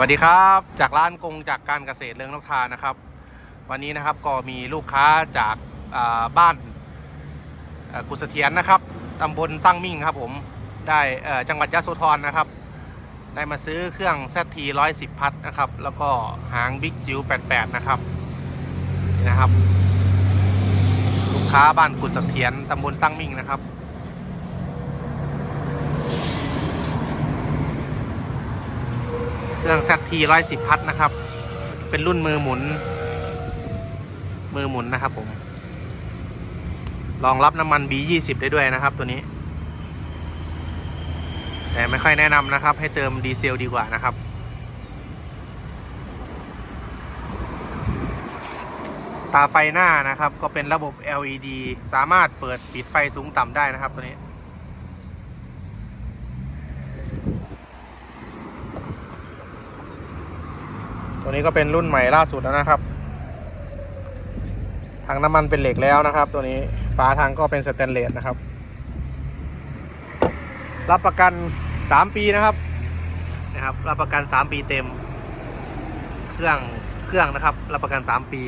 วัสดีครับ จากร้านกงจากการเกษตรเรืองนกทานะครับ วันนี้นะครับก็มีลูกค้าจากาบ้านกุศเทียนนะครับตำบลสร้างมิ่งครับผมได้จังหวัดยะโสธรนะครับ ได้มาซื้อเครื่อง ZT 110 พัดนะครับ แล้วก็หางบิ๊กจิ๋ว88 นะครับนี่นะครับ ลูกค้าบ้านกุศเทียนตำบลสร้างมิ่งนะครับ เครื่อง ZT 110 พัดนะครับ เป็นรุ่นมือหมุน มือหมุนนะครับผมรองรับน้ำมัน B20 ได้ด้วยนะครับตัวนี้ แต่ไม่ค่อยแนะนำนะครับ ให้เติมดีเซลดีกว่านะครับ ตาไฟหน้านะครับ ก็เป็นระบบ LED สามารถเปิดปิดไฟสูงต่ำได้นะครับตัวนี้ ตัวนี้ก็เป็นรุ่นใหม่ล่าสุดแล้วนะครับทางน้ำมันเป็นเหล็กแล้วนะครับ ตัวนี้ฝาทางก็เป็นสแตนเลสนะครับ รับประกัน 3 ปีนะครับนะครับ รับประกัน 3 ปีเต็ม เครื่องเครื่องนะครับ รับประกัน 3 ปี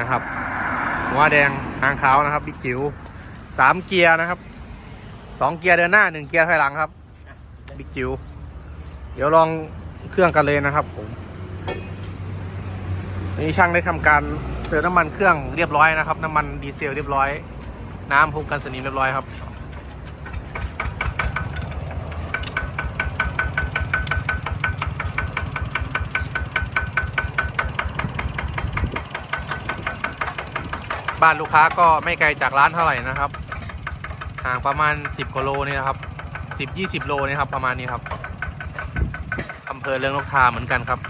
นะครับหัวแดงหางขาวนะครับบิ๊กจิ๋ว3เกียร์นะครับ2เกียร์เดินหน้า1เกียร์ถอยหลังครับ บิ๊กจิวเดี๋ยวลองเครื่องกันเลยนะครับผมนี่ช่างได้ทำการเติมน้ำมันเครื่องเรียบร้อยนะครับ น้ำมันดีเซลเรียบร้อย น้ำพุกันสนิมเรียบร้อยครับบ้านลูกค้าก็ไม่ไกลจากร้านเท่าไหร่นะครับ ห่างประมาณ 10กิโลนี่นะครับ สิบยี่สิบโลนี่ครับประมาณนี้ครับอำเภอเรืองนกทาเหมือนกันครับ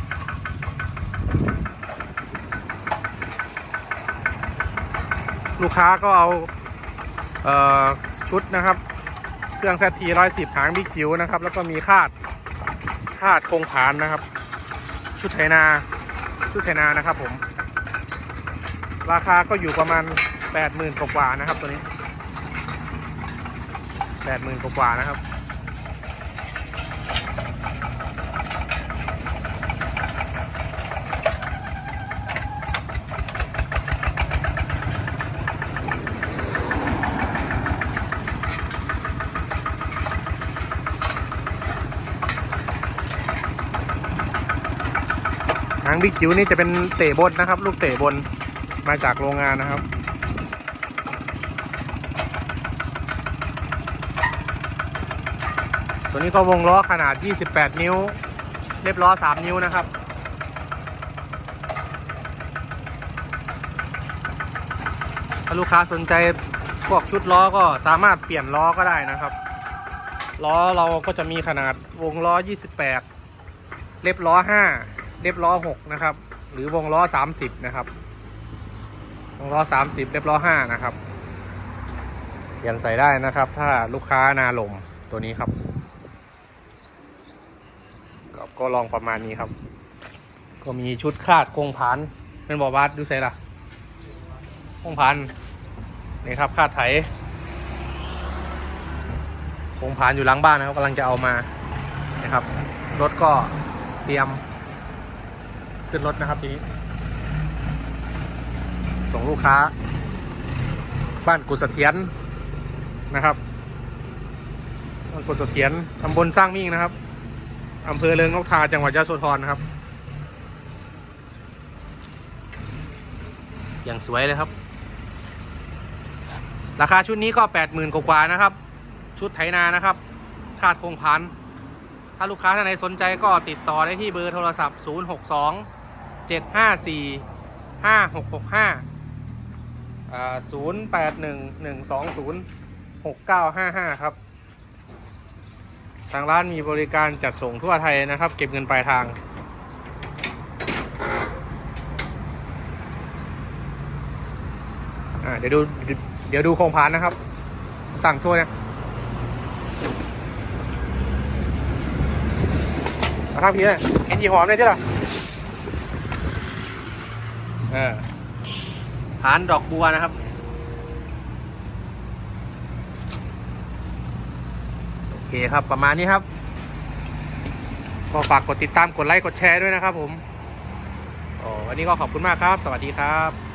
ลูกค้าก็เอาเออชุดนะครับ เครื่องแซทีร้อยสิบหางบิ๊กจิ๋วนะครับ แล้วก็มีคาดคาดโครงผานนะครับ ชุดไถนา ชุดไถนานะครับผม ราคาก็อยู่ประมาณแปดหมื่นกว่านะครับตัวนี้แปดหมื่นกว่านะครับางบิ๊กจิ๋วนี่จะเป็นเตะบนนะครับ ลูกเตะบนมาจากโรงงานนะครับ ตัวนี้ก็วงล้อขนาด 28 นิ้วเรียบล้อ 3 นิ้วนะครับถ้าลูกค้าสนใจพวกชุดล้อก็สามารถเปลี่ยนล้อก็ได้นะครับ ล้อเราก็จะมีขนาดวงล้อ 28 เล็บล้อ 5 เล็บล้อ6นะครับ หรือวงล้อ30นะครับ วงล้อ30เล็บล้อ5นะครับเปลี่ยนใส่ได้นะครับ ถ้าลูกค้านาลมตัวนี้ครับก็ก็ลองประมาณนี้ครับ ก็มีชุดคาดโครงผานเป็นบอบาสดูใส่ละโครงผานนี่ครับคาดไถโครงผานอยู่หลังบ้านนะครับกำลังจะเอามานะครับรถก็เตรียม ขึ้นรถนะครับทีนี้ ส่งลูกค้า บ้านกุศเทียนนะครับบ้านกุศเทียนตำบลสร้างมิ่งนะครับอำเภอเริงนกทาจังหวัดยะโสธรนะครับ อย่างสวยเลยครับ ราคาชุดนี้ก็แปดหมื่นกว่านะครับ ชุดไถนานะครับ คาดโครงพัน ถ้าลูกค้าท่านไหนสนใจก็ติดต่อได้ที่เบอร์โทรศัพท์ 062 754 5665อ่า081 120 6955ครับ ทางร้านมีบริการจัดส่งทั่วไทยนะครับ เก็บเงินปลายทางอ่าเดี๋ยวดูเดี๋ยวดูโครงพานนะครับตั้งช่วนะมาทาพี่เลยเห็นยีหอมเลยใช่หรอ เออผานดอกบัวนะครับ โอเคครับประมาณนี้ครับ ก็ฝากกดติดตามกดไลค์กดแชร์ด้วยนะครับผมอ๋อวันนี้ก็ขอบคุณมากครับ สวัสดีครับ